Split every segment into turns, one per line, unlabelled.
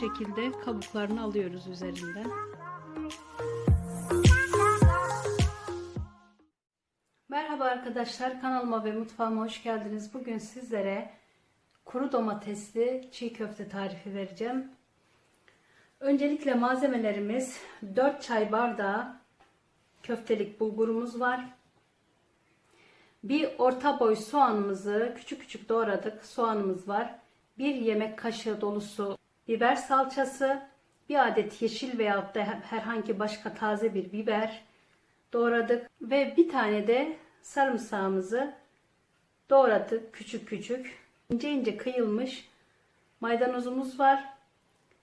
Şekilde kabuklarını alıyoruz üzerinden. Merhaba arkadaşlar kanalıma ve mutfağıma hoş geldiniz. Bugün sizlere kuru domatesli çiğ köfte tarifi vereceğim. Öncelikle malzemelerimiz 4 çay bardağı köftelik bulgurumuz var. Bir orta boy soğanımızı küçük küçük doğradık. Soğanımız var. Bir yemek kaşığı dolusu biber salçası, bir adet yeşil veya da herhangi başka taze bir biber doğradık ve bir tane de sarımsağımızı doğradık küçük küçük. ince ince kıyılmış maydanozumuz var.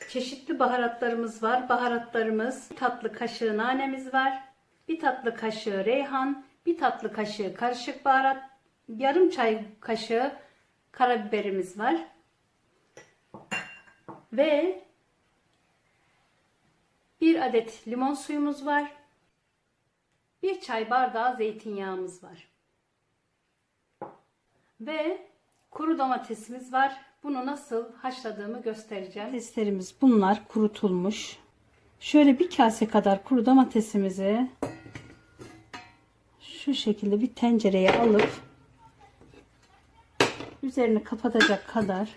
Çeşitli baharatlarımız var. Baharatlarımız bir tatlı kaşığı nanemiz var. Bir tatlı kaşığı reyhan, bir tatlı kaşığı karışık baharat, yarım çay kaşığı karabiberimiz var. Ve bir adet limon suyumuz var. Bir çay bardağı zeytinyağımız var. Ve kuru domatesimiz var. Bunu nasıl haşladığımı göstereceğim. Domateslerimiz bunlar kurutulmuş. Şöyle bir kase kadar kuru domatesimizi şu şekilde bir tencereye alıp üzerini kapatacak kadar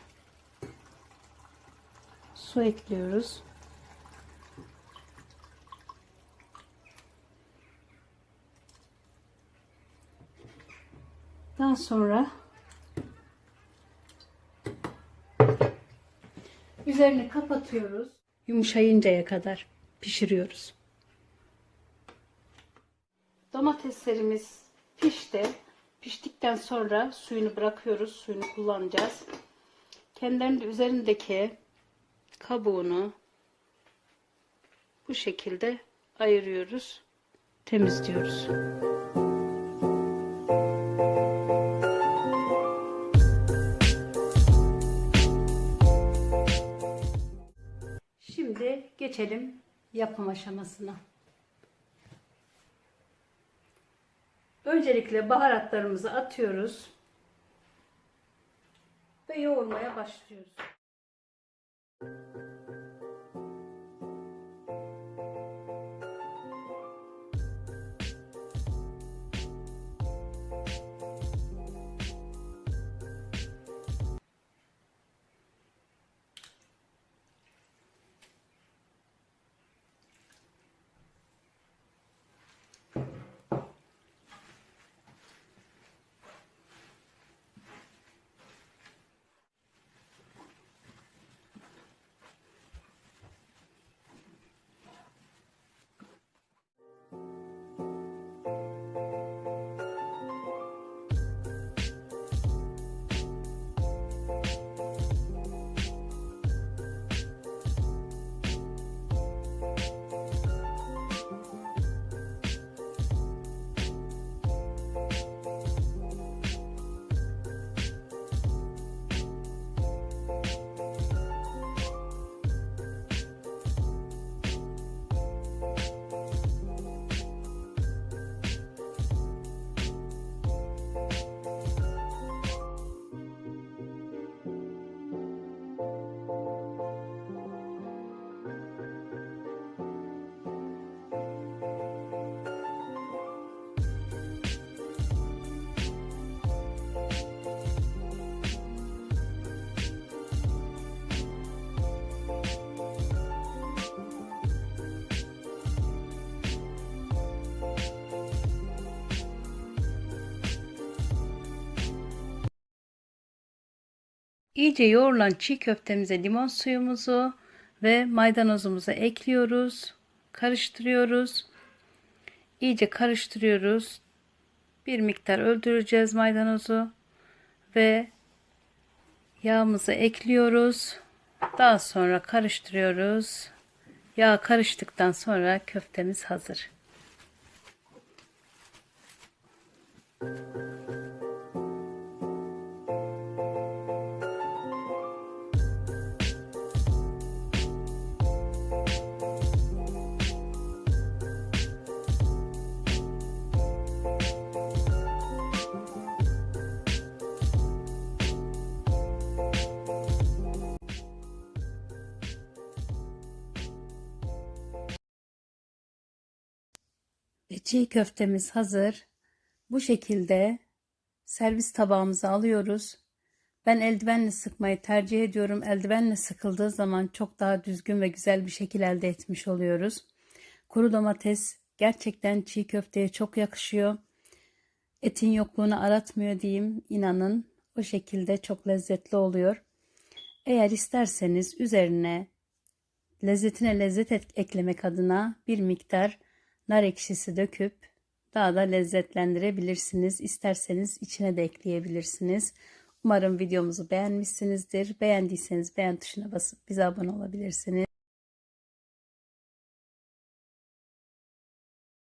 su ekliyoruz. Daha sonra üzerini kapatıyoruz. Yumuşayıncaya kadar pişiriyoruz. Domateslerimiz pişti. Piştikten sonra suyunu bırakıyoruz. Suyunu kullanacağız. Kendilerinin üzerindeki kabuğunu bu şekilde ayırıyoruz. Temizliyoruz. Şimdi geçelim yapım aşamasına. Öncelikle baharatlarımızı atıyoruz ve yoğurmaya başlıyoruz. İyice yoğrulan çiğ köftemize limon suyumuzu ve maydanozumuzu ekliyoruz. Karıştırıyoruz. İyice karıştırıyoruz. Bir miktar öldüreceğiz maydanozu ve yağımızı ekliyoruz. Daha sonra karıştırıyoruz. Yağ karıştıktan sonra köftemiz hazır. Çiğ köftemiz hazır. Bu şekilde servis tabağımıza alıyoruz. Ben eldivenle sıkmayı tercih ediyorum. Eldivenle sıkıldığı zaman çok daha düzgün ve güzel bir şekil elde etmiş oluyoruz. Kuru domates gerçekten çiğ köfteye çok yakışıyor. Etin yokluğunu aratmıyor diyeyim. İnanın o şekilde çok lezzetli oluyor. Eğer isterseniz üzerine lezzetine lezzet et- eklemek adına bir miktar nar ekşisi döküp daha da lezzetlendirebilirsiniz. İsterseniz içine de ekleyebilirsiniz. Umarım videomuzu beğenmişsinizdir. Beğendiyseniz beğen tuşuna basıp bize abone olabilirsiniz.